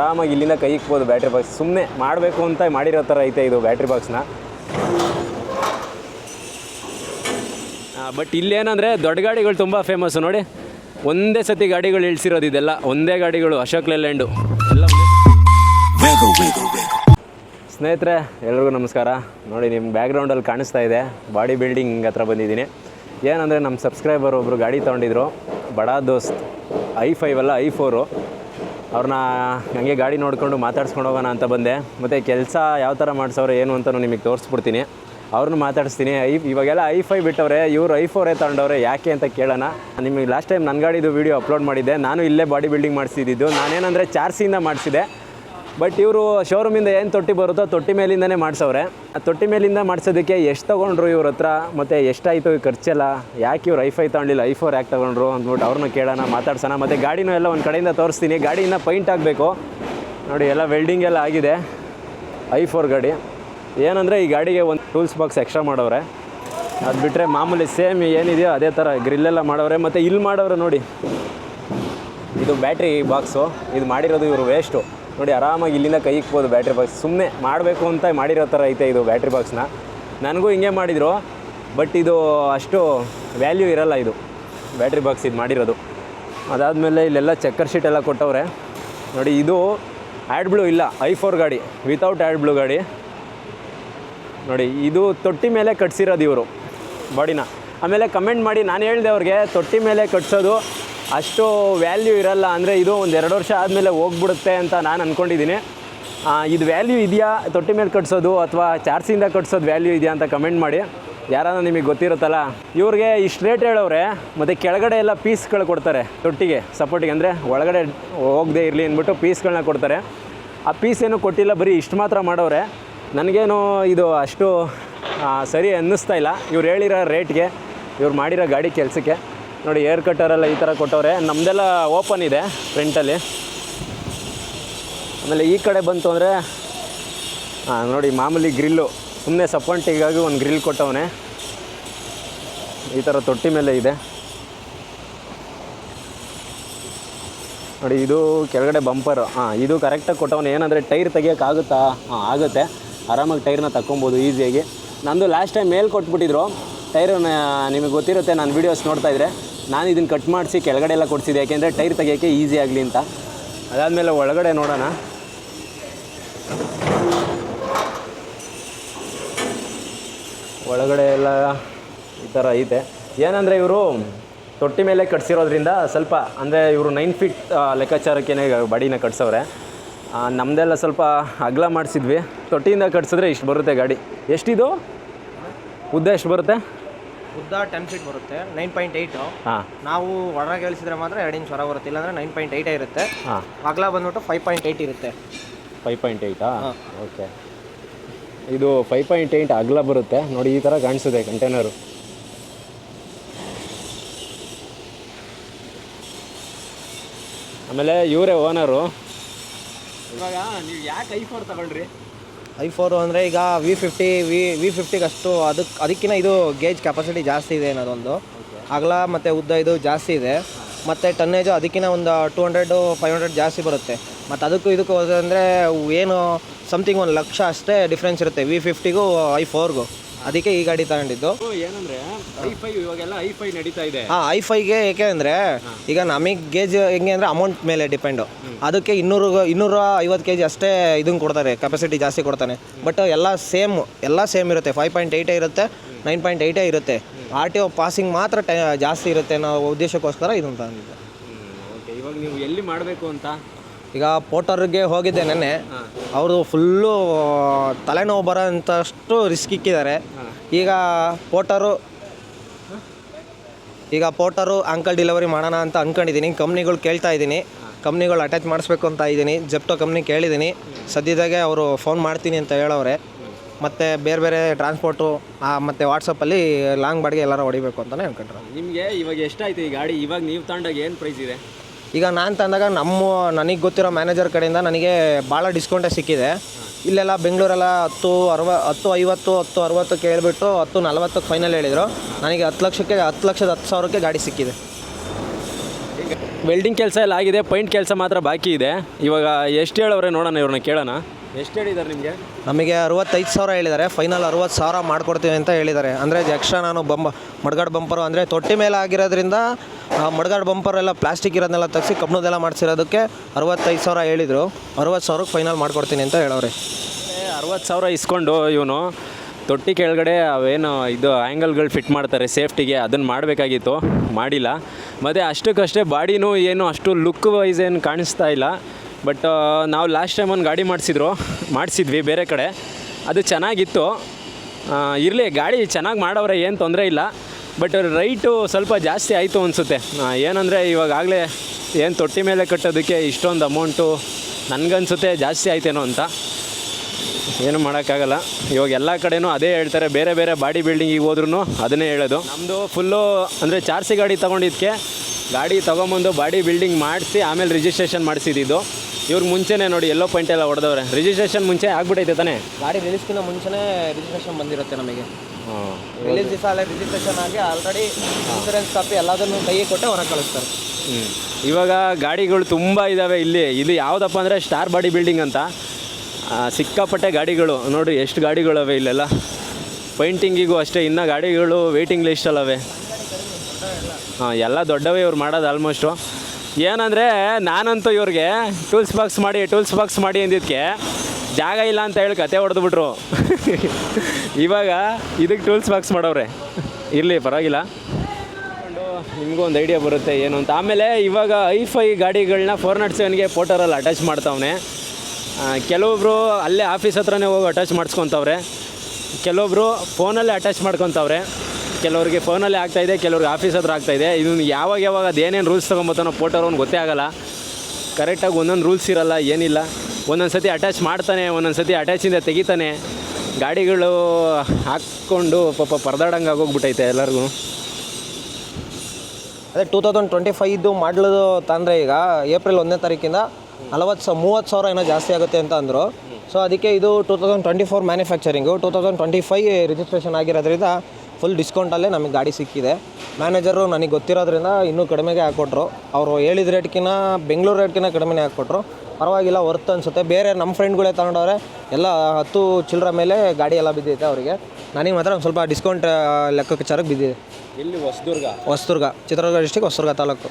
ಆರಾಮಾಗಿ ಇಲ್ಲಿಂದ ಕೈ ಇಕ್ಬೋದು ಬ್ಯಾಟ್ರಿ ಬಾಕ್ಸ್ ಸುಮ್ಮನೆ ಮಾಡಬೇಕು ಅಂತ ಮಾಡಿರೋ ಥರ ಐತೆ ಇದು ಬ್ಯಾಟ್ರಿ ಬಾಕ್ಸ್ನ ಬಟ್ ಇಲ್ಲೇನಂದರೆ ದೊಡ್ಡ ಗಾಡಿಗಳು ತುಂಬ ಫೇಮಸ್ಸು ನೋಡಿ ಒಂದೇ ಸತಿ ಗಾಡಿಗಳು ಇಳಿಸಿರೋದು ಇದೆಲ್ಲ. ಒಂದೇ ಗಾಡಿಗಳು ಅಶೋಕ್ ಲೆಲ್ಯಾಂಡು. ಎಲ್ಲ. ಸ್ನೇಹಿತರೆ ಎಲ್ರಿಗೂ ನಮಸ್ಕಾರ. ನೋಡಿ ನಿಮ್ಮ ಬ್ಯಾಕ್ಗ್ರೌಂಡಲ್ಲಿ ಕಾಣಿಸ್ತಾ ಇದೆ. ಬಾಡಿ ಬಿಲ್ಡಿಂಗ್ ಹತ್ರ ಬಂದಿದ್ದೀನಿ. ಏನಂದರೆ ನಮ್ಮ ಸಬ್ಸ್ಕ್ರೈಬರ್ ಒಬ್ಬರು ಗಾಡಿ ತೊಗೊಂಡಿದ್ರು. ಬಡಾ ದೋಸ್ತ್ ಐ ಫೈವ್ ಅಲ್ಲ ಐ ಫೋರು ಅವ್ರನ್ನ ಹಂಗೆ ಗಾಡಿ ನೋಡಿಕೊಂಡು ಮಾತಾಡ್ಸ್ಕೊಂಡು ಹೋಗೋಣ ಅಂತ ಬಂದೆ. ಮತ್ತು ಕೆಲಸ ಯಾವ ಥರ ಮಾಡಿಸೋರು ಏನು ಅಂತಲೂ ನಿಮಗೆ ತೋರಿಸ್ಬಿಡ್ತೀನಿ. ಅವ್ರನ್ನ ಮಾತಾಡಿಸ್ತೀನಿ. ಐ, ಇವಾಗೆಲ್ಲ ಐ ಫೈ ಬಿಟ್ಟವ್ರೆ, ಇವರು ಐ ಫೋರೇ ತಗೊಂಡವ್ರೆ, ಯಾಕೆ ಅಂತ ಕೇಳೋಣ. ನಿಮಗೆ ಲಾಸ್ಟ್ ಟೈಮ್ ನನ್ನ ಗಾಡಿದು ವೀಡಿಯೋ ಅಪ್ಲೋಡ್ ಮಾಡಿದ್ದೆ. ನಾನು ಇಲ್ಲೇ ಬಾಡಿ ಬಿಲ್ಡಿಂಗ್ ಮಾಡಿಸಿದ್ದು. ನಾನೇನಂದರೆ ಚಾರ್ಸಿಯಿಂದ ಮಾಡಿಸಿದೆ ಬಟ್ ಇವರು ಶೋರೂಮಿಂದ ಏನು ತೊಟ್ಟಿ ಬರುತ್ತೋ ತೊಟ್ಟಿ ಮೇಲಿಂದನೇ ಮಾಡಿಸವ್ರೆ. ಆ ತೊಟ್ಟಿ ಮೇಲಿಂದ ಮಾಡಿಸೋದಕ್ಕೆ ಎಷ್ಟು ತೊಗೊಂಡ್ರು ಇವ್ರ ಹತ್ರ? ಮತ್ತು ಎಷ್ಟಾಯಿತು ಖರ್ಚೆಲ್ಲ? ಯಾಕೆ ಇವ್ರು ಐಫೈ ತೊಗೊಂಡಿಲ್ಲ? ಐ ಫೋರ್ ಯಾಕೆ ತೊಗೊಂಡ್ರು? ಅಂದ್ಬಿಟ್ಟು ಅವ್ರನ್ನ ಕೇಳೋಣ, ಮಾತಾಡ್ಸೋಣ. ಮತ್ತು ಗಾಡಿನೂ ಎಲ್ಲ ಒಂದು ಕಡೆಯಿಂದ ತೋರಿಸ್ತೀನಿ. ಗಾಡಿಯಿಂದ ಪೈಂಟ್ ಆಗಬೇಕು. ನೋಡಿ, ಎಲ್ಲ ವೆಲ್ಡಿಂಗ್ ಎಲ್ಲ ಆಗಿದೆ. ಐ ಫೋರ್ ಗಾಡಿ. ಏನಂದರೆ ಈ ಗಾಡಿಗೆ ಒಂದು ಟೂಲ್ಸ್ ಬಾಕ್ಸ್ ಎಕ್ಸ್ಟ್ರಾ ಮಾಡವ್ರೆ. ಅದು ಬಿಟ್ಟರೆ ಮಾಮೂಲಿ ಸೇಮ್ ಏನಿದೆಯೋ ಅದೇ ಥರ ಗ್ರಿಲ್ಲೆಲ್ಲ ಮಾಡವ್ರೆ. ಮತ್ತು ಇಲ್ಲಿ ಮಾಡವ್ರೆ ನೋಡಿ. ಇದು ಬ್ಯಾಟ್ರಿ ಬಾಕ್ಸು ಇದು ಮಾಡಿರೋದು ಇವರು ವೇಸ್ಟು ನೋಡಿ, ಆರಾಮಾಗಿ ಇಲ್ಲಿಂದ ಕೈ ಇಕ್ಬೋದು ಬ್ಯಾಟ್ರಿ ಬಾಕ್ಸ್ ಸುಮ್ಮನೆ ಮಾಡಬೇಕು ಅಂತ ಮಾಡಿರೋ ಥರ ಐತೆ ಇದು ಬ್ಯಾಟ್ರಿ ಬಾಕ್ಸ್ನ ನನಗೂ ಹಿಂಗೆ ಮಾಡಿದರು ಬಟ್ ಇದು ಅಷ್ಟು ವ್ಯಾಲ್ಯೂ ಇರಲ್ಲ ಇದು ಬ್ಯಾಟ್ರಿ ಬಾಕ್ಸ್ ಇದು ಮಾಡಿರೋದು. ಅದಾದಮೇಲೆ ಇಲ್ಲೆಲ್ಲ ಚೆಕ್ಕರ್ ಶೀಟ್ ಎಲ್ಲ ಕೊಟ್ಟವ್ರೆ. ನೋಡಿ, ಇದು ಆ್ಯಡ್ ಬ್ಲೂ ಇಲ್ಲ ಐ ಫೋರ್ ಗಾಡಿ ವಿತೌಟ್ ಆ್ಯಡ್ ಬ್ಲೂ ಗಾಡಿ. ನೋಡಿ, ಇದು ತೊಟ್ಟಿ ಮೇಲೆ ಕಟ್ಸಿರೋದು ಇವರು, ಬಾಡಿನ. ಆಮೇಲೆ ಕಮೆಂಟ್ ಮಾಡಿ, ನಾನು ಹೇಳಿದೆ ಅವ್ರಿಗೆ, ತೊಟ್ಟಿ ಮೇಲೆ ಕಟ್ಸೋದು ಅಷ್ಟು ವ್ಯಾಲ್ಯೂ ಇರಲ್ಲ ಅಂದರೆ ಇದು ಒಂದು ಎರಡು ವರ್ಷ ಆದಮೇಲೆ ಹೋಗ್ಬಿಡುತ್ತೆ ಅಂತ ನಾನು ಅಂದ್ಕೊಂಡಿದ್ದೀನಿ ಇದು ವ್ಯಾಲ್ಯೂ ಇದೆಯಾ? ತೊಟ್ಟಿ ಮೇಲೆ ಕಟ್ಸೋದು ಅಥವಾ ಚಾರ್ಸಿಂದ ಕಟ್ಸೋದು ವ್ಯಾಲ್ಯೂ ಇದೆಯಾ ಅಂತ ಕಮೆಂಟ್ ಮಾಡಿ. ಯಾರಾದ್ರೂ ನಿಮಗೆ ಗೊತ್ತಿರುತ್ತಲ್ಲ? ಇವ್ರಿಗೆ ಇಷ್ಟು ರೇಟ್ ಹೇಳೋರೆ ಮತ್ತು ಕೆಳಗಡೆ ಎಲ್ಲ ಪೀಸ್ಗಳು ಕೊಡ್ತಾರೆ ತೊಟ್ಟಿಗೆ, ಸಪೋರ್ಟಿಗೆ ಅಂದರೆ ಒಳಗಡೆ ಹೋಗದೆ ಇರಲಿ ಅಂದ್ಬಿಟ್ಟು ಪೀಸ್ಗಳನ್ನ ಕೊಡ್ತಾರೆ. ಆ ಪೀಸ್ ಏನು ಕೊಟ್ಟಿಲ್ಲ, ಬರೀ ಇಷ್ಟು ಮಾತ್ರ ಮಾಡೋವ್ರೆ. ನನಗೇನು ಇದು ಅಷ್ಟು ಸರಿ ಅನ್ನಿಸ್ತಾ ಇಲ್ಲ. ಇವ್ರು ಹೇಳಿರೋ ರೇಟ್ಗೆ, ಇವ್ರು ಮಾಡಿರೋ ಗಾಡಿ ಕೆಲಸಕ್ಕೆ. ನೋಡಿ ಏರ್ ಕಟ್ಟರೆಲ್ಲ ಈ ಥರ ಕೊಟ್ಟವ್ರೆ. ನಮ್ಮದೆಲ್ಲ ಓಪನ್ ಇದೆ ಫ್ರಂಟಲ್ಲಿ ಆಮೇಲೆ ಈ ಕಡೆ ಬಂತು ಅಂದರೆ ಹಾಂ ನೋಡಿ ಮಾಮೂಲಿ ಗ್ರಿಲ್ಲು. ಸುಮ್ಮನೆ ಸಪೋರ್ಟಿಗಾಗಿ ಒಂದು ಗ್ರಿಲ್ ಕೊಟ್ಟವನೆ. ಈ ಥರ ತೊಟ್ಟಿ ಮೇಲೆ ಇದೆ. ನೋಡಿ ಇದು ಕೆಳಗಡೆ ಬಂಪರು ಹಾಂ ಇದು ಕರೆಕ್ಟಾಗಿ ಕೊಟ್ಟವನು. ಏನಂದರೆ ಟೈರ್ ತೆಗಿಯೋಕ್ಕಾಗುತ್ತಾ ಹಾಂ ಆಗುತ್ತೆ. ಆರಾಮಾಗಿ ಟೈರ್ನ ತಗೊಬೋದು ಈಸಿಯಾಗಿ ನಂದು ಲಾಸ್ಟ್ ಟೈಮ್ ಮೇಲ್ ಕೊಟ್ಬಿಟ್ಟಿದ್ರು. ಟೈರ್ ನಿಮಗೆ ಗೊತ್ತಿರುತ್ತೆ, ನಾನು ವೀಡಿಯೋಸ್ ನೋಡ್ತಾ ಇದ್ರೆ. ನಾನು ಇದನ್ನು ಕಟ್ ಮಾಡಿಸಿ ಕೆಳಗಡೆ ಎಲ್ಲ ಕೊಡಿಸಿದೆ. ಯಾಕೆಂದರೆ ಟೈರ್ ತೆಗಿಯೋಕ್ಕೆ ಈಸಿ ಆಗಲಿ ಅಂತ. ಅದಾದಮೇಲೆ ಒಳಗಡೆ ನೋಡೋಣ. ಒಳಗಡೆ ಎಲ್ಲ ಈ ಥರ ಐತೆ. ಏನಂದರೆ ಇವರು ತೊಟ್ಟಿ ಮೇಲೆ ಕಟ್ಸಿರೋದ್ರಿಂದ ಸ್ವಲ್ಪ, ಅಂದರೆ ಇವರು ನೈನ್ ಫೀಟ್ ಲೆಕ್ಕಾಚಾರಕ್ಕೇ ಬಾಡಿನ ಕಟ್ಸವ್ರೆ. ನಮ್ಮದೆಲ್ಲ ಸ್ವಲ್ಪ ಅಗಲ ಮಾಡಿಸಿದ್ವಿ. ತೊಟ್ಟಿಯಿಂದ ಕಟ್ಸಿದ್ರೆ ಇಷ್ಟು ಬರುತ್ತೆ ಗಾಡಿ. ಎಷ್ಟಿದು? ಉದ್ದ ಎಷ್ಟು ಬರುತ್ತೆ? ಉದ್ದ ಟೆನ್ ಫೀಟ್ ಬರುತ್ತೆ ನೈನ್ ಪಾಯಿಂಟ್ ಏಯ್ಟು ಹಾಂ. ನಾವು ಒಳಗೆ ಇಳಿಸಿದ್ರೆ ಮಾತ್ರ ಎರಡು ಇಂಚ್ ಹೊರ ಬರುತ್ತೆ ಇಲ್ಲಾಂದ್ರೆ ನೈನ್ ಪಾಯಿಂಟ್ ಏಯ್ಟೇ ಇರುತ್ತೆ. ಹಾಂ. ಅಗಲ ಬಂದ್ಬಿಟ್ಟು ಫೈವ್ ಪಾಯಿಂಟ್ ಏಯ್ಟ್ ಇರುತ್ತೆ. ಫೈವ್ ಪಾಯಿಂಟ್ ಏಯ್ಟಾ ಹಾಂ. ಓಕೆ ಇದು ಫೈವ್ ಪಾಯಿಂಟ್ ಏಯ್ಟ್ ಅಗಲ ಬರುತ್ತೆ. ನೋಡಿ ಈ ಥರ ಕಾಣಿಸುತ್ತೆ ಕಂಟೈನರು ಆಮೇಲೆ ಇವರೇ ಓನರು ಇವಾಗ ನೀವು ಯಾಕೆ ಐಫೋನ್ ಫೋರ್ ತಗೊಳ್ರಿ? ಐ ಫೋರು ಅಂದರೆ ಈಗ ವಿ ಫಿಫ್ಟಿ ವಿ ವಿ ಫಿಫ್ಟಿಗೆ ಅಷ್ಟು ಅದಕ್ಕೆ ಅದಕ್ಕಿಂತ ಇದು ಗೇಜ್ ಕೆಪಾಸಿಟಿ ಜಾಸ್ತಿ ಇದೆ ಅನ್ನೋದೊಂದು ಅಗಲ ಮತ್ತು ಉದ್ದ ಇದು ಜಾಸ್ತಿ ಇದೆ. ಮತ್ತು ಟನ್ನೇಜು ಅದಕ್ಕಿಂತ ಒಂದು ಟೂ ಹಂಡ್ರೆಡು ಫೈವ್ ಹಂಡ್ರೆಡ್ ಜಾಸ್ತಿ ಬರುತ್ತೆ. ಮತ್ತು ಅದಕ್ಕೂ ಇದಕ್ಕೂ ಹೋದ್ರೆ ಏನು ಸಮಥಿಂಗ್ ಒಂದು ಲಕ್ಷ ಅಷ್ಟೇ ಡಿಫ್ರೆನ್ಸ್ ಇರುತ್ತೆ ವಿ ಫಿಫ್ಟಿಗೂ ಐ ಫೋರ್ಗೂ ಅದಕ್ಕೆ ಈ ಗಾಡಿ ತಗೊಂಡಿದ್ದು. ಏನಂದ್ರೆ ಐ ಫೈವ್ ಇವಾಗೆಲ್ಲ ನಡೀತಾ ಇದೆ. ಹಾಂ ಐ ಫೈಗೆ ಏಕೆ ಅಂದರೆ ಈಗ ನಮಗ್ ಗೇಜ್ ಹೆಂಗೆ ಅಂದರೆ ಅಮೌಂಟ್ ಮೇಲೆ ಡಿಪೆಂಡು ಅದಕ್ಕೆ ಇನ್ನೂರು ಇನ್ನೂರ ಐವತ್ತು ಕೆ ಜಿ ಅಷ್ಟೇ ಇದನ್ನು ಕೊಡ್ತಾರೆ ಕೆಪಾಸಿಟಿ ಜಾಸ್ತಿ ಕೊಡ್ತಾನೆ. ಬಟ್ ಎಲ್ಲ ಸೇಮ್ ಎಲ್ಲ ಸೇಮ್ ಇರುತ್ತೆ. ಫೈವ್ ಪಾಯಿಂಟ್ ಏಯ್ಟೇ ಇರುತ್ತೆ ನೈನ್ ಪಾಯಿಂಟ್ ಏಯ್ಟೇ ಇರುತ್ತೆ. ಆರ್ ಟಿ ಒ ಪಾಸಿಂಗ್ ಮಾತ್ರ ಜಾಸ್ತಿ ಇರುತ್ತೆ ಅನ್ನೋ ಉದ್ದೇಶಕ್ಕೋಸ್ಕರ ಇದನ್ನು ತಗೊಂಡಿದ್ದೆ. ಓಕೆ ಇವಾಗ ನೀವು ಎಲ್ಲಿ ಮಾಡಬೇಕು ಅಂತ? ಈಗ ಪೋಟರ್ಗೆ ಹೋಗಿದ್ದೆ ನೆನ್ನೆ. ಅವರು ಫುಲ್ಲು ತಲೆನೋವು ಬರೋಂಥಷ್ಟು ರಿಸ್ಕ್ ಇಕ್ಕಿದ್ದಾರೆ. ಈಗ ಪೋಟರು ಈಗ ಪೋಟರು ಅಂಕಲ್ ಡೆಲಿವರಿ ಮಾಡೋಣ ಅಂತ ಅಂದ್ಕೊಂಡಿದ್ದೀನಿ ಕಂಪ್ನಿಗಳು ಕೇಳ್ತಾ ಇದ್ದೀನಿ. ಕಂಪ್ನಿಗಳು ಅಟ್ಯಾಚ್ ಮಾಡಿಸ್ಬೇಕು ಅಂತ ಇದ್ದೀನಿ. ಜೆಪ್ಟೋ ಕಂಪ್ನಿ ಕೇಳಿದ್ದೀನಿ. ಸದ್ಯದಾಗೆ ಅವರು ಫೋನ್ ಮಾಡ್ತೀನಿ ಅಂತ ಹೇಳೋವ್ರೆ. ಮತ್ತು ಬೇರೆ ಬೇರೆ ಟ್ರಾನ್ಸ್ಪೋರ್ಟು ಮತ್ತು ವಾಟ್ಸಪ್ಪಲ್ಲಿ ಲಾಂಗ್ ಬಾಡಿಗೆ ಎಲ್ಲರೂ ಹೊಡಿಬೇಕು ಅಂತಲೇ ಅನ್ಕೊಂಡ್ರೆ. ನಿಮಗೆ ಇವಾಗ ಎಷ್ಟಾಯ್ತು ಈ ಗಾಡಿ? ಇವಾಗ ನೀವು ತಗೊಂಡಾಗ ಏನು ಪ್ರೈಸ್ ಇದೆ? ಈಗ ನಾನು ತಂದಾಗ ನಮ್ಮ, ನನಗೆ ಗೊತ್ತಿರೋ ಮ್ಯಾನೇಜರ್ ಕಡೆಯಿಂದ ನನಗೆ ಭಾಳ ಡಿಸ್ಕೌಂಟೇ ಸಿಕ್ಕಿದೆ. ಇಲ್ಲೆಲ್ಲ ಬೆಂಗಳೂರೆಲ್ಲ ಹತ್ತು ಅರವ, ಹತ್ತು ಐವತ್ತು, ಹತ್ತು ಅರವತ್ತು ಕೇಳಿಬಿಟ್ಟು ಹತ್ತು ನಲ್ವತ್ತಕ್ಕೆ ಫೈನಲ್ ಹೇಳಿದರು. ನನಗೆ ಹತ್ತು ಲಕ್ಷಕ್ಕೆ, ಹತ್ತು ಲಕ್ಷದ ಹತ್ತು ಸಾವಿರಕ್ಕೆ ಗಾಡಿ ಸಿಕ್ಕಿದೆ. ವೆಲ್ಡಿಂಗ್ ಕೆಲಸ ಎಲ್ಲ ಆಗಿದೆ ಪೈಂಟ್ ಕೆಲಸ ಮಾತ್ರ ಬಾಕಿ ಇದೆ. ಇವಾಗ ಎಷ್ಟು ಹೇಳವ್ರೆ ನೋಡೋಣ ಇವ್ರನ್ನ ಕೇಳೋಣ. ಎಷ್ಟು ಹೇಳಿದ್ದಾರೆ ನಿಮಗೆ? ನಮಗೆ ಅರವತ್ತೈದು ಸಾವಿರ ಹೇಳಿದ್ದಾರೆ ಫೈನಲ್ ಅರವತ್ತು ಸಾವಿರ ಮಾಡ್ಕೊಡ್ತೀವಿ ಅಂತ ಹೇಳಿದ್ದಾರೆ. ಅಂದರೆ ಎಕ್ಸ್ಟ್ರಾ ನಾನು ಬಂಬ ಮಡ್ಗಾಡ್ ಬಂಪರು ಅಂದರೆ ತೊಟ್ಟಿ ಮೇಲೆ ಆಗಿರೋದ್ರಿಂದ ಮಡ್ಗಾಡ್ ಬಂಪರ್ ಎಲ್ಲ ಪ್ಲಾಸ್ಟಿಕ್ ಇರೋದನ್ನೆಲ್ಲ ತೆಗ್ಸಿ ಕಬ್ಬಣದೆಲ್ಲ ಮಾಡಿಸಿರೋದಕ್ಕೆ ಅರವತ್ತೈದು ಸಾವಿರ ಹೇಳಿದರು. ಅರವತ್ತು ಸಾವಿರಕ್ಕೆ ಫೈನಲ್ ಮಾಡ್ಕೊಡ್ತೀನಿ ಅಂತ ಹೇಳವ್ರೆ. ಅರವತ್ತು ಸಾವಿರ ಇಸ್ಕೊಂಡು ಇವನು. ತೊಟ್ಟಿ ಕೆಳಗಡೆ ಅವೇನು ಇದು ಆ್ಯಂಗಲ್ಗಳು ಫಿಟ್ ಮಾಡ್ತಾರೆ ಸೇಫ್ಟಿಗೆ ಅದನ್ನು ಮಾಡಬೇಕಾಗಿತ್ತು. ಮಾಡಿಲ್ಲ. ಮತ್ತು ಅಷ್ಟಕ್ಕಷ್ಟೇ ಬಾಡಿನೂ ಏನು ಅಷ್ಟು ಲುಕ್ ವೈಸ್ ಏನು ಕಾಣಿಸ್ತಾ ಇಲ್ಲ. ಬಟ್ ನಾವು ಲಾಸ್ಟ್ ಟೈಮ್ ಒಂದು ಗಾಡಿ ಮಾಡಿಸಿದ್ರು. ಮಾಡಿಸಿದ್ವಿ ಬೇರೆ ಕಡೆ. ಅದು ಚೆನ್ನಾಗಿತ್ತು. ಇರಲಿ, ಗಾಡಿ ಚೆನ್ನಾಗಿ ಮಾಡೋರೆ ಏನು ತೊಂದರೆ ಇಲ್ಲ. ಬಟ್ ರೈಟು ಸ್ವಲ್ಪ ಜಾಸ್ತಿ ಆಯಿತು ಅನಿಸುತ್ತೆ. ಏನಂದರೆ ಇವಾಗಲೇ ಏನು ತೊಟ್ಟಿ ಮೇಲೆ ಕಟ್ಟೋದಕ್ಕೆ ಇಷ್ಟೊಂದು ಅಮೌಂಟು ನನಗನ್ಸುತ್ತೆ ಜಾಸ್ತಿ ಆಯ್ತೇನೋ ಅಂತ. ಏನು ಮಾಡೋಕ್ಕಾಗಲ್ಲ. ಇವಾಗ ಎಲ್ಲ ಕಡೆನೂ ಅದೇ ಹೇಳ್ತಾರೆ ಬೇರೆ ಬೇರೆ ಬಾಡಿ ಬಿಲ್ಡಿಂಗಿಗೆ ಹೋದ್ರೂ ಅದನ್ನೇ ಹೇಳೋದು. ನಮ್ಮದು ಫುಲ್ಲು ಅಂದರೆ ಚಾರ್ಸಿ ಗಾಡಿ ತೊಗೊಂಡಿದ್ದಕ್ಕೆ ಗಾಡಿ ತೊಗೊಂಬಂದು ಬಾಡಿ ಬಿಲ್ಡಿಂಗ್ ಮಾಡಿಸಿ ಆಮೇಲೆ ರಿಜಿಸ್ಟ್ರೇಷನ್ ಮಾಡಿಸಿದ್ದು ಇವ್ರಿಗೆ ಮುಂಚೆನೇ ನೋಡಿ ಎಲ್ಲೋ ಪಾಯಿಂಟ್ ಎಲ್ಲ ಹೊಡೆದವ್ರೆ. ರಿಜಿಸ್ಟ್ರೇಷನ್ ಮುಂಚೆ ಆಗ್ಬಿಟ್ಟೈತೆ ತಾನೇ? ಗಾಡಿ ರಿಲೀಸ್ಗಿಂತ ಮುಂಚೆನೇ ರಿಜಿಸ್ಟ್ರೇಷನ್ ಬಂದಿರುತ್ತೆ ನಮಗೆ. ರಿಲೀಸ್ ದಿವಸ ಅಲ್ಲೇ ರಿಜಿಸ್ಟ್ರೇಷನ್ ಆಗಿ ಆಲ್ರೆಡಿ ಇನ್ಸೂರೆನ್ಸ್ ಕಾಪಿ ಎಲ್ಲದನ್ನು ಕೈಗೆ ಕೊಟ್ಟೆ ಹೊರಗೆ ಕಳಿಸ್ತಾರೆ. ಹ್ಞೂ ಇವಾಗ ಗಾಡಿಗಳು ತುಂಬ ಇದ್ದಾವೆ ಇಲ್ಲಿ. ಇದು ಯಾವುದಪ್ಪ ಅಂದರೆ ಸ್ಟಾರ್ ಬಾಡಿ ಬಿಲ್ಡಿಂಗ್ ಅಂತ. ಸಿಕ್ಕಾಪಟ್ಟೆ ಗಾಡಿಗಳು. ನೋಡಿ ಎಷ್ಟು ಗಾಡಿಗಳವೆ ಇಲ್ಲೆಲ್ಲ. ಪೈಂಟಿಂಗಿಗೂ ಅಷ್ಟೇ, ಇನ್ನು ಗಾಡಿಗಳು ವೇಟಿಂಗ್ ಲಿಸ್ಟಲ್ಲವೆ ಹಾಂ, ಎಲ್ಲ ದೊಡ್ಡವೇ ಇವ್ರು ಮಾಡೋದು ಆಲ್ಮೋಸ್ಟು ಏನಂದರೆ, ನಾನಂತೂ ಇವ್ರಿಗೆ ಟೂಲ್ಸ್ ಬಾಕ್ಸ್ ಮಾಡಿ ಟೂಲ್ಸ್ ಬಾಕ್ಸ್ ಮಾಡಿ ಅಂದಿದ್ದಕ್ಕೆ ಜಾಗ ಇಲ್ಲ ಅಂತ ಹೇಳಿ ಕತೆ ಹೊಡೆದ್ಬಿಟ್ರು ಇವಾಗ ಇದಕ್ಕೆ ಟೂಲ್ಸ್ ಬಾಕ್ಸ್ ಮಾಡೋವ್ರೆ. ಇರಲಿ, ಪರವಾಗಿಲ್ಲ. ನಿಮಗೂ ಒಂದು ಐಡಿಯಾ ಬರುತ್ತೆ, ಏನು ಅಂತ. ಆಮೇಲೆ ಇವಾಗ ಐ ಫೈ ಗಾಡಿಗಳನ್ನ ಫೋರ್ ನಾಟ್ ಸೆವೆನ್ಗೆ ಪೋಟರಲ್ಲಿ ಅಟ್ಯಾಚ್ ಮಾಡ್ತಾವನೆ. ಕೆಲವೊಬ್ಬರು ಅಲ್ಲೇ ಆಫೀಸ್ ಹತ್ರನೇ ಹೋಗಿ ಅಟ್ಯಾಚ್ ಮಾಡಿಸ್ಕೊತವ್ರೆ. ಕೆಲವೊಬ್ಬರು ಫೋನಲ್ಲೇ ಅಟ್ಯಾಚ್ ಮಾಡ್ಕೊತವ್ರೆ. ಕೆಲವ್ರಿಗೆ ಫೋನಲ್ಲೇ ಆಗ್ತಾಯಿದೆ ಕೆಲವ್ರಿಗೆ ಆಫೀಸ್ ಹತ್ರ ಆಗ್ತಾಯಿದೆ ಇದನ್ನು ಯಾವಾಗ ಯಾವಾಗ ಅದೇನೇನು ರೂಲ್ಸ್ ತೊಗೊಂಬತ್ತಾನೋ ಫೋಟೋ ಅವ್ನು ಗೊತ್ತೇ ಆಗಲ್ಲ. ಕರೆಕ್ಟಾಗಿ ಒಂದೊಂದು ರೂಲ್ಸ್ ಇರಲ್ಲ, ಏನಿಲ್ಲ. ಒಂದೊಂದು ಸತಿ ಅಟ್ಯಾಚ್ ಮಾಡ್ತಾನೆ, ಒಂದೊಂದು ಸತಿ ಅಟ್ಯಾಚಿಂದ ತೆಗಿತಾನೆ. ಗಾಡಿಗಳು ಹಾಕ್ಕೊಂಡು ಪಾಪ ಪರದಾಡಂಗೆ ಆಗೋಗ್ಬಿಟ್ಟೈತೆ ಎಲ್ಲರಿಗೂ. ಅದೇ ಟೂ ತೌಸಂಡ್ ಟ್ವೆಂಟಿ ಫೈವ್ದು ಮಾಡಲದು ತಂದರೆ ಈಗ ಏಪ್ರಿಲ್ ಒಂದನೇ ತಾರೀಕಿಂದ ನಲವತ್ತು ಸಾವಿರ ಮೂವತ್ತು ಸಾವಿರ ಏನೋ ಜಾಸ್ತಿ ಆಗುತ್ತೆ ಅಂತ ಅಂದರು. ಸೊ ಅದಕ್ಕೆ ಇದು two thousand twenty four manufacturing two thousand twenty five registration ಆಗಿರೋದ್ರಿಂದ ಫುಲ್ ಡಿಸ್ಕೌಂಟಲ್ಲೇ ನಮಗೆ ಗಾಡಿ ಸಿಕ್ಕಿದೆ. ಮ್ಯಾನೇಜರು ನನಗೆ ಗೊತ್ತಿರೋದ್ರಿಂದ ಇನ್ನೂ ಕಡಿಮೆಗೆ ಹಾಕ್ಕೊಟ್ರು ಅವರು ಹೇಳಿದ ರೇಟ್ಕಿನ್ನ ಬೆಂಗಳೂರು ರೇಟ್ಕಿನ್ನ ಕಡಿಮೆನೇ ಹಾಕ್ಕೊಟ್ರು ಪರವಾಗಿಲ್ಲ ವರ್ತ್ ಅನಿಸುತ್ತೆ. ಬೇರೆ ನಮ್ಮ ಫ್ರೆಂಡ್ಗಳೇ ತಗೊಂಡವ್ರೆ ಎಲ್ಲ ಹತ್ತು ಚಿಲ್ಲರ ಮೇಲೆ ಗಾಡಿ ಎಲ್ಲ ಬಿದ್ದೈತೆ ಅವರಿಗೆ. ನನಗೆ ಮಾತ್ರ ಒಂದು ಸ್ವಲ್ಪ ಡಿಸ್ಕೌಂಟ್ ಲೆಕ್ಕಕ್ಕೆ ಚರಕ್ಕೆ ಬಿದ್ದಿದೆ. ಇಲ್ಲಿ ಹೊಸದುರ್ಗ? ಹೊಸದುರ್ಗ ಚಿತ್ರದುರ್ಗ ಡಿಸ್ಟಿಕ್ ಹೊಸದುರ್ಗ ತಾಲೂಕು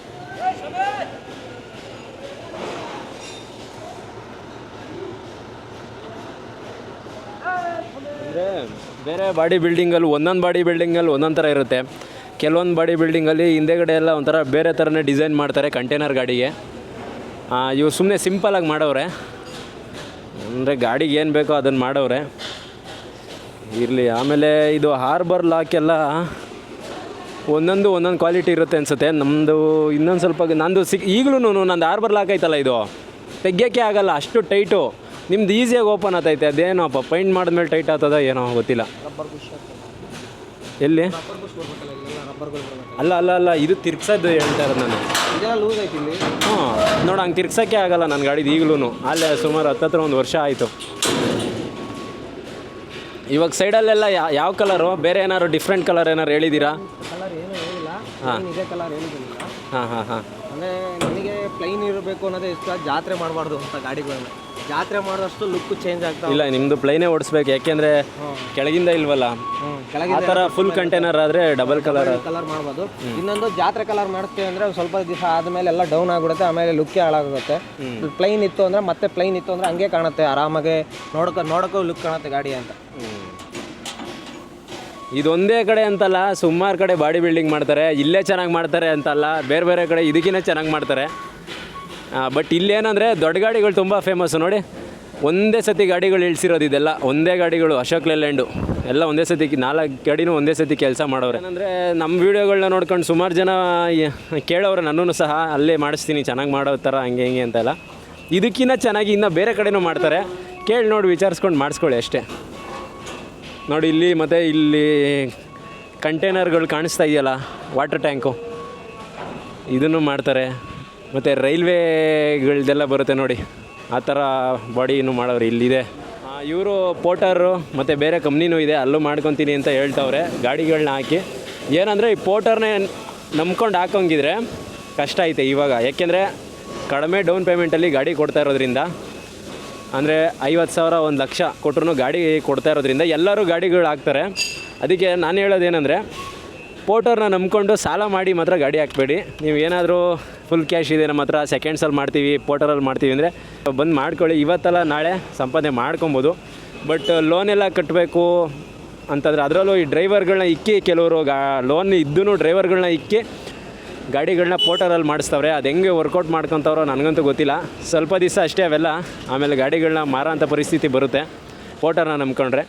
ಅಂದರೆ ಬೇರೆ ಬಾಡಿ ಬಿಲ್ಡಿಂಗಲ್ಲಿ ಒಂದೊಂದು ಬಾಡಿ ಬಿಲ್ಡಿಂಗಲ್ಲಿ ಒಂದೊಂದು ಥರ ಇರುತ್ತೆ. ಕೆಲವೊಂದು ಬಾಡಿ ಬಿಲ್ಡಿಂಗಲ್ಲಿ ಹಿಂದೆಗಡೆ ಎಲ್ಲ ಒಂಥರ ಬೇರೆ ಥರನೇ ಡಿಸೈನ್ ಮಾಡ್ತಾರೆ ಕಂಟೈನರ್ ಗಾಡಿಗೆ. ಇವು ಸುಮ್ಮನೆ ಸಿಂಪಲಾಗಿ ಮಾಡವ್ರೆ. ಅಂದರೆ ಗಾಡಿಗೆ ಏನು ಬೇಕೋ ಅದನ್ನು ಮಾಡವ್ರೆ. ಇರಲಿ, ಆಮೇಲೆ ಇದು ಹಾರ್ಬರ್ ಲಾಕೆಲ್ಲ ಒಂದೊಂದು ಒಂದೊಂದು ಕ್ವಾಲಿಟಿ ಇರುತ್ತೆ ಅನಿಸುತ್ತೆ. ನಮ್ಮದು ಇನ್ನೊಂದು ಸ್ವಲ್ಪ, ನಂದು ಸಿಕ್ ಈಗಲೂ ನಂದು ಹಾರ್ಬರ್ ಲಾಕ್ ಐತಲ್ಲ ಇದು. ತೆಗಿಯೋಕ್ಕೆ ಆಗಲ್ಲ, ಅಷ್ಟು ಟೈಟು ನಿಮ್ದು ಈಸಿಯಾಗಿ ಓಪನ್ ಆತೈತೆ ಅದೇನೋಪ್ಪ ಪೈಂಟ್ ಮಾಡಿದ್ಮೇಲೆ ಟೈಟ್ ಆಗ್ತದ ಏನೋ ಗೊತ್ತಿಲ್ಲ. ಎಲ್ಲಿ? ಅಲ್ಲ ಅಲ್ಲ ಅಲ್ಲ ಇದು ತಿರ್ಗ್ಸೋದು ಹೇಳ್ತಾ ಇರೋದು ನಾನು. ಹಾಂ ಹ್ಞೂ ನೋಡು ಹಂಗೆ ತಿರ್ಗ್ಸೋಕ್ಕೆ ಆಗಲ್ಲ ನನ್ನ ಗಾಡಿದು ಈಗಲೂ ಅಲ್ಲೇ ಸುಮಾರು ಹತ್ತತ್ರ ಒಂದು ವರ್ಷ ಆಯಿತು. ಇವಾಗ ಸೈಡಲ್ಲೆಲ್ಲ ಯಾವ ಕಲರು ಬೇರೆ ಏನಾದ್ರು ಡಿಫ್ರೆಂಟ್ ಕಲರ್ ಏನಾರು ಹೇಳಿದ್ದೀರಾ ಹಾಂ. ಹಾಂ ಹಾಂ ಹಾಂ. ಅಂದರೆ ನನಗೆ ಪ್ಲೈನ್ ಇರಬೇಕು ಅನ್ನೋದೇ ಇಷ್ಟ ಜಾತ್ರೆ ಮಾಡಬಾರ್ದು ಅಂತ ಗಾಡಿಗಳನ್ನ. ಜಾತ್ರೆ ಮಾಡಿದಷ್ಟು ಲುಕ್ ಚೇಂಜ್ ಆಗ್ತಾ ಇಲ್ಲ ನಿಮ್ಮದು ಪ್ಲೈನೇ ಓಡಿಸ್ಬೇಕು ಯಾಕೆಂದ್ರೆ ಕೆಳಗಿಂದ ಇಲ್ವಲ್ಲ? ಆ ಕೆಳಗೆ ಥರ ಫುಲ್ ಕಂಟೈನರ್ ಆದರೆ ಡಬಲ್ ಕಲರ್ ಕಲರ್ ಮಾಡ್ಬೋದು. ಇನ್ನೊಂದು ಜಾತ್ರೆ ಕಲರ್ ಮಾಡ್ತೀವಿ ಅಂದರೆ ಸ್ವಲ್ಪ ದಿವಸ ಆದಮೇಲೆ ಎಲ್ಲ ಡೌನ್ ಆಗಿಬಿಡುತ್ತೆ ಆಮೇಲೆ ಲುಕ್ಕೇ ಹಾಳಾಗುತ್ತೆ. ಪ್ಲೈನ್ ಇತ್ತು ಅಂದ್ರೆ ಮತ್ತೆ ಪ್ಲೈನ್ ಇತ್ತು ಅಂದ್ರೆ ಹಂಗೆ ಕಾಣುತ್ತೆ ಆರಾಮಾಗಿ ನೋಡೋಕೆ ನೋಡೋಕ್ಕೂ ಲುಕ್ ಕಾಣುತ್ತೆ ಗಾಡಿ ಅಂತ. ಇದೊಂದೇ ಕಡೆ ಅಂತಲ್ಲ ಸುಮಾರು ಕಡೆ ಬಾಡಿ ಬಿಲ್ಡಿಂಗ್ ಮಾಡ್ತಾರೆ ಇಲ್ಲೇ ಚೆನ್ನಾಗಿ ಮಾಡ್ತಾರೆ ಅಂತಲ್ಲ ಬೇರೆ ಬೇರೆ ಕಡೆ ಇದಕ್ಕಿಂತ ಚೆನ್ನಾಗಿ ಮಾಡ್ತಾರೆ. ಬಟ್ ಇಲ್ಲೇನಂದರೆ ದೊಡ್ಡ ಗಾಡಿಗಳು ತುಂಬ ಫೇಮಸ್ಸು ನೋಡಿ, ಒಂದೇ ಸತಿ ಗಾಡಿಗಳು ಇಳಿಸಿರೋದು ಇದೆಲ್ಲ. ಒಂದೇ ಗಾಡಿಗಳು, ಅಶೋಕ್ ಲೆಲ್ಯಾಂಡು. ಎಲ್ಲ ಒಂದೇ ಸತಿ ನಾಲ್ಕು ಗಾಡಿನೂ ಒಂದೇ ಸತಿ ಕೆಲಸ ಮಾಡೋರು ಏನಂದರೆ ನಮ್ಮ ವೀಡಿಯೋಗಳನ್ನ ನೋಡ್ಕೊಂಡು ಸುಮಾರು ಜನ ಕೇಳೋರೆ ನನ್ನೂ ಸಹ. ಅಲ್ಲೇ ಮಾಡಿಸ್ತೀನಿ, ಚೆನ್ನಾಗಿ ಮಾಡೋ ಥರ, ಹಂಗೆ ಹಿಂಗೆ ಅಂತೆಲ್ಲ. ಇದಕ್ಕಿಂತ ಚೆನ್ನಾಗಿ ಇನ್ನೂ ಬೇರೆ ಕಡೆನೂ ಮಾಡ್ತಾರೆ. ಕೇಳಿ ನೋಡಿ, ವಿಚಾರಿಸ್ಕೊಂಡು ಮಾಡಿಸ್ಕೊಳ್ಳಿ ಅಷ್ಟೇ. ನೋಡಿ, ಇಲ್ಲಿ ಮತ್ತು ಇಲ್ಲಿ ಕಂಟೈನರ್ಗಳು ಕಾಣಿಸ್ತಾ ಇದೆಯಲ್ಲ, ವಾಟರ್ ಟ್ಯಾಂಕು. ಇದನ್ನು ಮಾಡ್ತಾರೆ. ಮತ್ತು ರೈಲ್ವೆಗಳ್ದೆಲ್ಲ ಬರುತ್ತೆ ನೋಡಿ. ಆ ಥರ ಬಾಡಿನೂ ಮಾಡೋರು ಇಲ್ಲಿದೆ. ಇವರು ಪೋಟರು ಮತ್ತು ಬೇರೆ ಕಂಪ್ನಿನೂ ಇದೆ, ಅಲ್ಲೂ ಮಾಡ್ಕೊತೀನಿ ಅಂತ ಹೇಳ್ತವ್ರೆ. ಗಾಡಿಗಳನ್ನ ಹಾಕಿ. ಏನಂದರೆ ಈ ಪೋಟರ್ನೇ ನಂಬ್ಕೊಂಡು ಹಾಕೋಂಗಿದ್ರೆ ಕಷ್ಟ ಐತೆ ಇವಾಗ. ಯಾಕೆಂದರೆ ಕಡಿಮೆ ಡೌನ್ ಪೇಮೆಂಟಲ್ಲಿ ಗಾಡಿ ಕೊಡ್ತಾ ಇರೋದ್ರಿಂದ, ಅಂದರೆ ಐವತ್ತು ಸಾವಿರ, ಒಂದು ಲಕ್ಷ ಕೊಟ್ಟರು ಗಾಡಿ ಕೊಡ್ತಾ ಇರೋದ್ರಿಂದ ಎಲ್ಲರೂ ಗಾಡಿಗಳು ಹಾಕ್ತಾರೆ. ಅದಕ್ಕೆ ನಾನು ಹೇಳೋದೇನೆಂದರೆ ಪೋಟರ್ನ ನಂಬಿಕೊಂಡು ಸಾಲ ಮಾಡಿ ಮಾತ್ರ ಗಾಡಿ ಹಾಕಬೇಡಿ. ನೀವು ಏನಾದರೂ ಫುಲ್ ಕ್ಯಾಶ್ ಇದೆ ನಮ್ಮ ಹತ್ರ ಸೆಕೆಂಡ್ಸಲ್ಲಿ ಮಾಡ್ತೀವಿ ಪೋಟರಲ್ಲಿ ಮಾಡ್ತೀವಿ ಅಂದರೆ ಬಂದು ಮಾಡ್ಕೊಳ್ಳಿ. ಇವತ್ತಲ್ಲ, ನಾಳೆ ಸಂಪಾದನೆ ಮಾಡ್ಕೊಬೋದು. ಬಟ್ ಲೋನ್ ಎಲ್ಲ ಕಟ್ಟಬೇಕು ಅಂತಂದರೆ ಅದರಲ್ಲೂ ಈ ಡ್ರೈವರ್ಗಳನ್ನ ಇಕ್ಕಿ ಕೆಲವರು ಗಾ ಲೋನ್ ಇದ್ದೂ ಡ್ರೈವರ್ಗಳನ್ನ ಇಕ್ಕಿ ಗಾಡಿಗಳನ್ನ ಪೋಟರಲ್ಲಿ ಮಾಡಿಸ್ತವ್ರೆ. ಅದು ಹೆಂಗೆ ವರ್ಕೌಟ್ ಮಾಡ್ಕೊತವ್ರೋ ನನಗಂತೂ ಗೊತ್ತಿಲ್ಲ. ಸ್ವಲ್ಪ ದಿವಸ ಅಷ್ಟೇ ಅವೆಲ್ಲ, ಆಮೇಲೆ ಗಾಡಿಗಳನ್ನ ಮಾರೋಂಥ ಪರಿಸ್ಥಿತಿ ಬರುತ್ತೆ. ಪೋಟರ್ನ ನಂಬ್ಕೊಂಡ್ರೆ.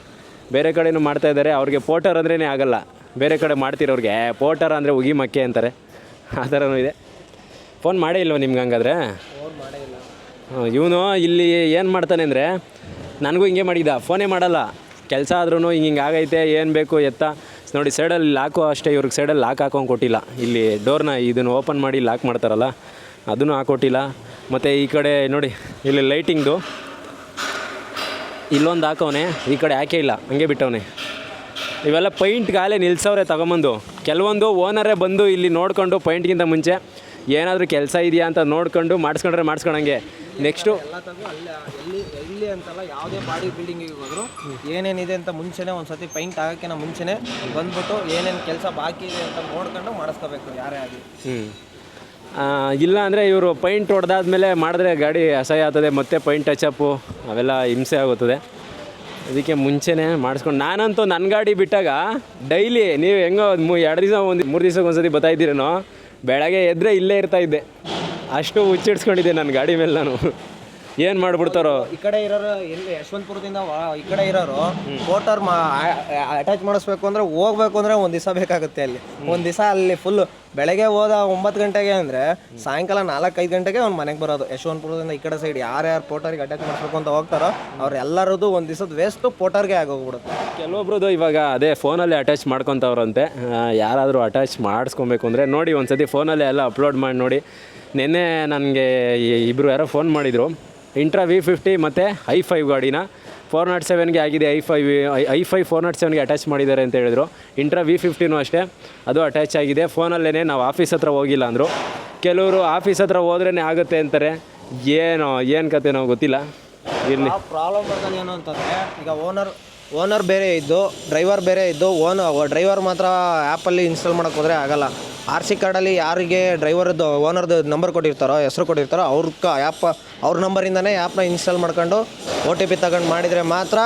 ಬೇರೆ ಕಡೆಯೂ ಮಾಡ್ತಾ ಇದ್ದಾರೆ. ಅವ್ರಿಗೆ ಪೋಟರ್ ಅಂದ್ರೇ ಆಗಲ್ಲ. ಬೇರೆ ಕಡೆ ಮಾಡ್ತಿರೋರಿಗೆ "ಏ, ಪೋಟರ್ ಅಂದರೆ ಉಗಿ ಮಕ್ಕೆ ಅಂತಾರೆ. ಆ ಥರನೂ ಇದೆ. ಫೋನ್ ಮಾಡೇ ಇಲ್ವ ನಿಮ್ಗೆ ಹಂಗಾದ್ರೆ? ಇವನು ಇಲ್ಲಿ ಏನು ಮಾಡ್ತಾನೆ ಅಂದರೆ ನನಗೂ ಹಿಂಗೆ ಮಾಡಿದ್ದ ಫೋನೇ ಮಾಡಲ್ಲ. ಕೆಲಸ ಆದ್ರೂ ಹಿಂಗೆ ಹಿಂಗೆ ಆಗೈತೆ ಏನು ಬೇಕು ಎತ್ತ. ನೋಡಿ ಸೈಡಲ್ಲಿ ಲಾಕು ಅಷ್ಟೇ ಇವ್ರಿಗೆ ಸೈಡಲ್ಲಿ ಲಾಕ್ ಹಾಕೊಂಡು ಕೊಟ್ಟಿಲ್ಲ. ಇಲ್ಲಿ ಡೋರ್ನ ಇದನ್ನು ಓಪನ್ ಮಾಡಿ ಲಾಕ್ ಮಾಡ್ತಾರಲ್ಲ ಅದನ್ನು ಹಾಕೊಟ್ಟಿಲ್ಲ. ಮತ್ತು ಈ ಕಡೆ ನೋಡಿ ಇಲ್ಲಿ ಲೈಟಿಂಗ್ದು. ಇಲ್ಲೊಂದು ಹಾಕವನೆ ಈ ಕಡೆ ಹಾಕೇ ಇಲ್ಲ ಹಂಗೆ ಬಿಟ್ಟವನೆ. ಇವೆಲ್ಲ ಪೈಂಟ್ ಗಾಲೆ ನಿಲ್ಸವ್ರೆ ತಗೊಂಬಂದು. ಕೆಲವೊಂದು ಓನರೇ ಬಂದು ಇಲ್ಲಿ ನೋಡ್ಕೊಂಡು ಪೈಂಟ್ಗಿಂತ ಮುಂಚೆ ಏನಾದರೂ ಕೆಲಸ ಇದೆಯಾ ಅಂತ ನೋಡ್ಕೊಂಡು ಮಾಡಿಸ್ಕೊಂಡ್ರೆ ಮಾಡಿಸ್ಕೊಳಂಗೆ. ನೆಕ್ಸ್ಟು ಎಲ್ಲ ಎಲ್ಲಿ ಎಲ್ಲಿ ಅಂತಲ್ಲ ಯಾವುದೇ ಬಾಡಿ ಬಿಲ್ಡಿಂಗಿಗೆ ಹೋದ್ರು ಏನೇನಿದೆ ಅಂತ ಮುಂಚೆನೇ ಒಂದು ಸತಿ ಪೈಂಟ್ ಆಗೋಕ್ಕಿಂತ ಮುಂಚೆನೇ ಬಂದ್ಬಿಟ್ಟು ಏನೇನು ಕೆಲಸ ಬಾಕಿ ಇದೆ ಅಂತ ನೋಡ್ಕೊಂಡು ಮಾಡಿಸ್ಕೋಬೇಕು ಯಾರೇ ಆಗಲಿ ಹ್ಞೂ ಇಲ್ಲ ಅಂದರೆ ಇವರು ಪೈಂಟ್ ಹೊಡೆದಾದ್ಮೇಲೆ ಮಾಡಿದ್ರೆ ಗಾಡಿ ಅಸಹ್ಯ ಆಗ್ತದೆ ಮತ್ತೆ ಪೈಂಟ್ ಟಚಪ್ಪು ಅವೆಲ್ಲ ಹಿಂಸೆ ಆಗುತ್ತದೆ. ಅದಕ್ಕೆ ಮುಂಚೆನೇ ಮಾಡಿಸ್ಕೊಂಡು ನಾನಂತೂ ನನ್ನ ಗಾಡಿ ಬಿಟ್ಟಾಗ ಡೈಲಿ ನೀವು ಹೆಂಗೋ ಎರಡು ದಿವಸ ಒಂದು ಮೂರು ದಿವ್ಸಕ್ಕೆ ಒಂದ್ಸತಿ ಬರ್ತಾ ಇದ್ದೀರೇನೋ, ಬೆಳಗ್ಗೆ ಎದ್ದರೆ ಇಲ್ಲೇ ಇರ್ತಾ ಇದ್ದೆ. ಅಷ್ಟು ಹುಚ್ಚಿಡ್ಸ್ಕೊಂಡಿದ್ದೆ ನನ್ನ ಗಾಡಿ ಮೇಲೆ ನಾನು. ಏನು ಮಾಡ್ಬಿಡ್ತಾರೋ? ಈ ಕಡೆ ಇರೋರು ಎಲ್ಲಿ ಯಶವಂತಪುರದಿಂದ ಈ ಕಡೆ ಇರೋರು ಮೋಟಾರ್ ಅಟ್ಯಾಚ್ ಮಾಡಿಸ್ಬೇಕು ಅಂದ್ರೆ ಹೋಗ್ಬೇಕು ಅಂದ್ರೆ ಒಂದ್ ದಿವಸ ಬೇಕಾಗುತ್ತೆ ಅಲ್ಲಿ. ಒಂದ್ ದಿವಸ ಅಲ್ಲಿ ಫುಲ್ ಬೆಳಗ್ಗೆ ಹೋದ ಒಂಬತ್ತು ಗಂಟೆಗೆ ಅಂದರೆ ಸಾಯಂಕಾಲ ನಾಲ್ಕೈದು ಗಂಟೆಗೆ ಅವ್ನು ಮನೆಗೆ ಬರೋದು. ಯಶವಂತಪುರದಿಂದ ಈ ಕಡೆ ಸೈಡ್ ಯಾರ್ಯಾರು ಪೋಟರ್ಗೆ ಅಟ್ಯಾಚ್ ಮಾಡಿಸ್ಬೇಕು ಅಂತ ಹೋಗ್ತಾರೋ ಅವ್ರೆಲ್ಲರದು ಒಂದು ದಿವಸದ ವೇಸ್ಟು ಪೋಟರ್ಗೆ ಆಗೋಗ್ಬಿಡುತ್ತೆ. ಕೆಲವೊಬ್ರದ್ದು ಇವಾಗ ಅದೇ ಫೋನಲ್ಲಿ ಅಟ್ಯಾಚ್ ಮಾಡ್ಕೊತವ್ರಂತೆ. ಯಾರಾದರೂ ಅಟ್ಯಾಚ್ ಮಾಡಿಸ್ಕೊಬೇಕು ಅಂದರೆ ನೋಡಿ ಒಂದು ಸತಿ ಫೋನಲ್ಲೇ ಎಲ್ಲ ಅಪ್ಲೋಡ್ ಮಾಡಿ ನೋಡಿ. ನಿನ್ನೆ ನನಗೆ ಇಬ್ಬರು ಯಾರೋ ಫೋನ್ ಮಾಡಿದರು. ಇಂಟ್ರಾ ವಿ ಫಿಫ್ಟಿ ಮತ್ತು ಹೈ ಫೈವ್ ಗಾಡಿನ. ಫೋರ್ ನಾಟ್ ಸೆವೆನ್ಗೆ ಆಗಿದೆ I five I five four not ಸೆವೆನ್ಗೆ attach ಮಾಡಿದ್ದಾರೆ ಅಂತ ಹೇಳಿದ್ರು. ಇಂಟ್ರಾ ವಿ ಫಿಫ್ಟಿನೂ ಅಷ್ಟೇ, ಅದು ಅಟ್ಯಾಚ್ ಆಗಿದೆ. ಫೋನಲ್ಲೇ ನಾವು ಆಫೀಸ್ ಹತ್ರ ಹೋಗಿಲ್ಲ ಅಂದರು. ಕೆಲವರು ಆಫೀಸ್ ಹತ್ರ ಹೋದ್ರೇ ಆಗುತ್ತೆ ಅಂತಾರೆ. ಏನು ಏನು ಕತೆ ನಾವು ಗೊತ್ತಿಲ್ಲ. ಇಲ್ಲಿ ಪ್ರಾಬ್ಲಮ್ ಬರ್ತದೆ ಏನು ಅಂತಂದರೆ, ಈಗ ಓನರ್ ಓನರ್ ಬೇರೆ ಇದ್ದು, ಡ್ರೈವರ್ ಬೇರೆ ಇದ್ದು, ಓನ್ ಡ್ರೈವರ್ ಮಾತ್ರ ಆ್ಯಪಲ್ಲಿ ಇನ್ಸ್ಟಾಲ್ ಮಾಡೋಕೆ ಹೋದರೆ ಆಗಲ್ಲ. ಆರ್ ಸಿ ಕಾರ್ಡಲ್ಲಿ ಯಾರಿಗೆ ಡ್ರೈವರ್ದು ಓನರ್ದು ನಂಬರ್ ಕೊಟ್ಟಿರ್ತಾರೋ, ಹೆಸರು ಕೊಟ್ಟಿರ್ತಾರೋ ಅವ್ರ ಆ್ಯಪ್ ಅವ್ರ ನಂಬರಿಂದನೇ ಆ್ಯಪ್ನ ಇನ್ಸ್ಟಾಲ್ ಮಾಡ್ಕೊಂಡು ಓ ಟಿ ಪಿ ತಗೊಂಡು ಮಾಡಿದರೆ ಮಾತ್ರ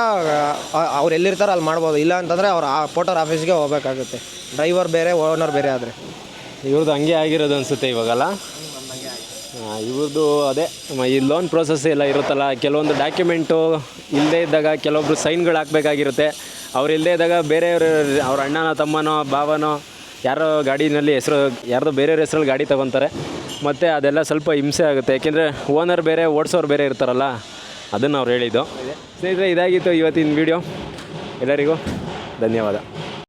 ಅವ್ರು ಎಲ್ಲಿರ್ತಾರೋ ಅಲ್ಲಿ ಮಾಡ್ಬೋದು. ಇಲ್ಲ ಅಂತಂದರೆ ಅವ್ರು ಆ ಪೋಟರ್ ಆಫೀಸ್ಗೆ ಹೋಗಬೇಕಾಗುತ್ತೆ. ಡ್ರೈವರ್ ಬೇರೆ ಓನರ್ ಬೇರೆ ಆದರೆ. ಇವ್ರದ್ದು ಹಂಗೆ ಆಗಿರೋದು ಅನಿಸುತ್ತೆ ಇವಾಗಲ್ಲ. ಇವ್ರದ್ದು ಅದೇ ಈ ಲೋನ್ ಪ್ರೋಸೆಸ್ ಎಲ್ಲ ಇರುತ್ತಲ್ಲ, ಕೆಲವೊಂದು ಡಾಕ್ಯುಮೆಂಟು ಇಲ್ಲದೇ ಇದ್ದಾಗ ಕೆಲವೊಬ್ರು ಸೈನ್ಗಳು ಹಾಕಬೇಕಾಗಿರುತ್ತೆ. ಅವ್ರು ಇಲ್ಲದೇ ಇದ್ದಾಗ ಬೇರೆಯವ್ರ, ಅವ್ರ ಅಣ್ಣನೋ, ತಮ್ಮನೋ, ಭಾವನೋ, ಯಾರೋ ಗಾಡಿನಲ್ಲಿ ಹೆಸರು, ಯಾರ್ದೋ ಬೇರೆಯವ್ರ ಹೆಸ್ರಲ್ಲಿ ಗಾಡಿ ತೊಗೊತಾರೆ. ಮತ್ತು ಅದೆಲ್ಲ ಸ್ವಲ್ಪ ಹಿಂಸೆ ಆಗುತ್ತೆ. ಯಾಕೆಂದರೆ ಓನರ್ ಬೇರೆ, ಓಡಿಸೋರು ಬೇರೆ ಇರ್ತಾರಲ್ಲ, ಅದನ್ನು ಅವ್ರು ಹೇಳಿದ್ದು. ಸ್ನೇಹಿತರೆ, ಇದಾಗಿತ್ತು ಇವತ್ತಿನ ವಿಡಿಯೋ ಎಲ್ಲರಿಗೂ ಧನ್ಯವಾದ.